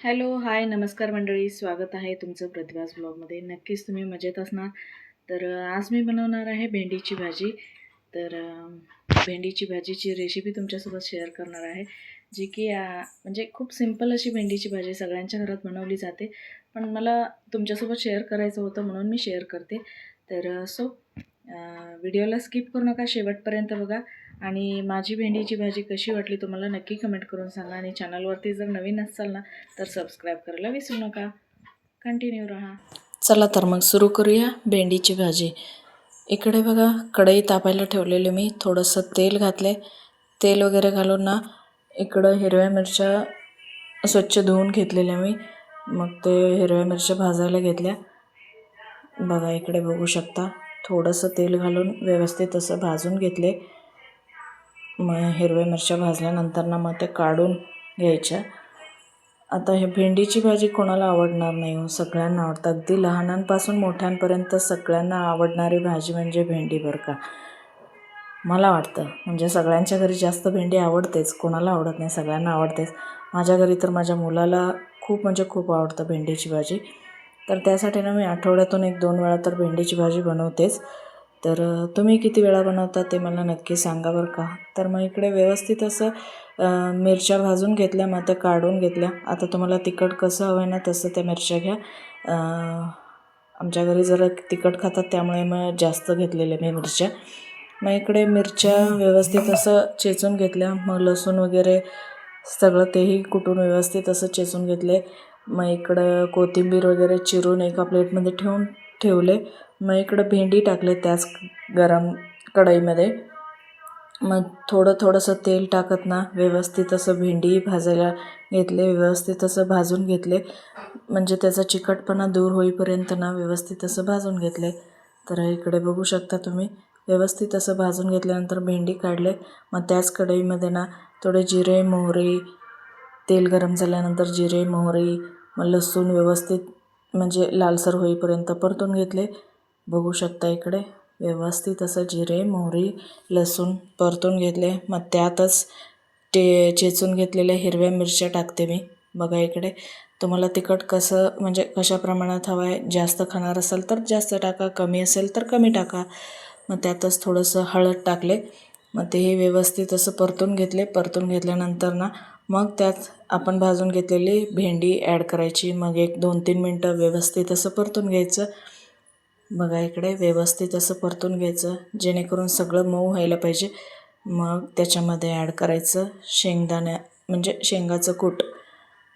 Hello hi नमस्कार मंडळी. स्वागत आहे तुमचं प्रतिभास ब्लॉगमध्ये. नक्कीच तुम्ही मजेत असणार. तर आज मी बनवणार आहे भेंडीची भाजी. तर भेंडीची भाजीची रेसिपी तुमच्यासोबत शेअर करणार आहे. जी की म्हणजे खूप सिंपल अशी भेंडीची भाजी सगळ्यांच्या घरात बनवली जाते. पण मला तुमच्यासोबत शेअर करायचं होतं म्हणून मी शेअर करते. तर सो व्हिडिओला स्किप करू नका. शेवटपर्यंत बघा. आणि माझी भेंडीची भाजी कशी वाटली तुम्हाला नक्की कमेंट करून सांगा. आणि चॅनलवरती जर नवीन असाल ना तर सबस्क्राईब करायला विसरू नका. कंटिन्यू राहा. चला तर मग सुरू करूया भेंडीची भाजी. इकडे बघा कढई तापायला ठेवलेली मी. थोडंसं तेल घातले तेल वगैरे घालून ना इकडं हिरव्या मिरच्या स्वच्छ धुवून घेतलेल्या मी. मग ते हिरव्या मिरच्या भाजायला घेतल्या. बघा इकडे बघू शकता. थोडंसं तेल घालून व्यवस्थित असं भाजून घेतले मग हिरव्या मिरच्या भाजल्यानंतर ना मग ते काढून घ्यायच्या. आता हे भेंडीची भाजी कोणाला आवडणार नाही हो सगळ्यांना आवडतं अगदी लहानांपासून मोठ्यांपर्यंत सगळ्यांना आवडणारी भाजी म्हणजे भेंडी बरं का. मला वाटतं. म्हणजे सगळ्यांच्या घरी जास्त भेंडी आवडतेच. कोणाला आवडत नाही सगळ्यांना आवडतेच. माझ्या घरी तर माझ्या मुलाला खूप म्हणजे खूप आवडतं भेंडीची भाजी. तर त्यासाठी ना मी आठवड्यातून एक दोन वेळा तर भेंडीची भाजी बनवतेच. तर तुम्ही किती वेळा बनवता ते मला नक्की सांगा बरं का? तर मग इकडे व्यवस्थित असं मिरच्या भाजून घेतल्या मग त्या काढून घेतल्या. आता तुम्हाला तिखट कसं हवं आहे ना तसं त्या मिरच्या घ्या. आमच्या घरी जरा तिखट खातात त्यामुळे मग जास्त घेतलेल्या मी मिरच्या. मग इकडे मिरच्या व्यवस्थित असं चेचून घेतल्या. मग लसूण वगैरे सगळं तेही कुटून व्यवस्थित असं चेचून घेतले. मग इकडं कोथिंबीर वगैरे चिरून एका प्लेटमध्ये ठेवून ठेवले. मग इकडं भेंडी टाकले त्याच गरम कढईमध्ये. मग थोडं थोडंसं तेल टाकत ना व्यवस्थित असं भेंडी भाजायला घेतले व्यवस्थित असं भाजून घेतले. म्हणजे त्याचा चिकटपणा दूर होईपर्यंत ना व्यवस्थित असं भाजून घेतले. तर इकडे बघू शकता तुम्ही व्यवस्थित असं भाजून घेतल्यानंतर भेंडी काढले. मग त्याच कढईमध्ये ना थोडे जिरे मोहरी तेल गरम झाल्यानंतर जिरे मोहरी मग लसूण व्यवस्थित म्हणजे लालसर होईपर्यंत परतून घेतले. बघू शकता इकडे. व्यवस्थित असं जिरे मोहरी लसूण परतून घेतले. मग त्यातच ते चेचून घेतलेल्या हिरव्या मिरच्या टाकते मी. बघा इकडे. तुम्हाला तिखट कसं म्हणजे कशा प्रमाणात हवं आहे जास्त खाणार असाल तर जास्त टाका कमी असेल तर कमी टाका. मग त्यातच थोडंसं हळद टाकले. मग ते हे व्यवस्थित असं परतून घेतले. परतून घेतल्यानंतर ना मग त्यात आपण भाजून घेतलेली भेंडी ॲड करायची. मग एक दोन तीन मिनटं व्यवस्थित असं परतून घ्यायचं. बघा इकडे व्यवस्थित असं परतून घ्यायचं जेणेकरून सगळं मऊ व्हायला पाहिजे. मग त्याच्यामध्ये ॲड करायचं शेंगदाण्या म्हणजे शेंगाचं कूट.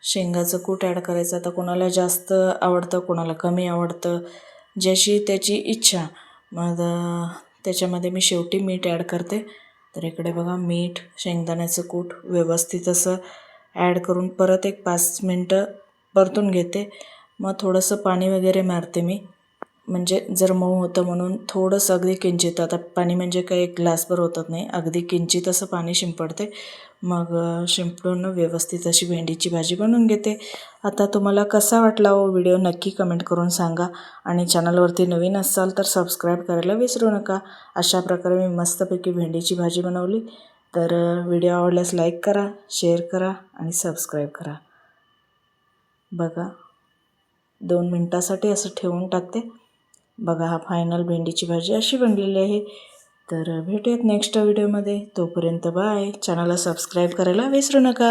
शेंगाचं कूट ॲड करायचं. आता कोणाला जास्त आवडतं कोणाला कमी आवडतं ज्याची त्याची इच्छा. मग त्याच्यामध्ये मी शेवटी मीठ ॲड करते. तर इकडे बघा मीठ शेंगदाण्याचं कूट व्यवस्थित असं ॲड करून परत एक पाच मिनटं परतून घेते. मग थोडंसं पाणी वगैरे मारते मी. म्हणजे जर मऊ होतं म्हणून थोडंसं अगदी किंचित. आता पाणी म्हणजे काही एक ग्लासभर होतात नाही. अगदी किंचित असं पाणी शिंपडते. मग शिंपडून व्यवस्थित अशी भेंडीची भाजी बनवून घेते. आता तुम्हाला कसा वाटला हो व्हिडिओ नक्की कमेंट करून सांगा. आणि चॅनलवरती नवीन असाल तर सबस्क्राईब करायला विसरू नका. अशा प्रकारे मी मस्तपैकी भेंडीची भाजी बनवली. तर व्हिडिओ आवडल्यास लाईक करा शेअर करा आणि सबस्क्राईब करा. बघा दोन मिनटासाठी असं ठेवून टाकते. बघा हा फायनल भेंडीची भाजी अशी बनलेली आहे. तर भेटूयात नेक्स्ट व्हिडिओमध्ये तोपर्यंत बाय चॅनलला सबस्क्राईब करायला विसरू नका.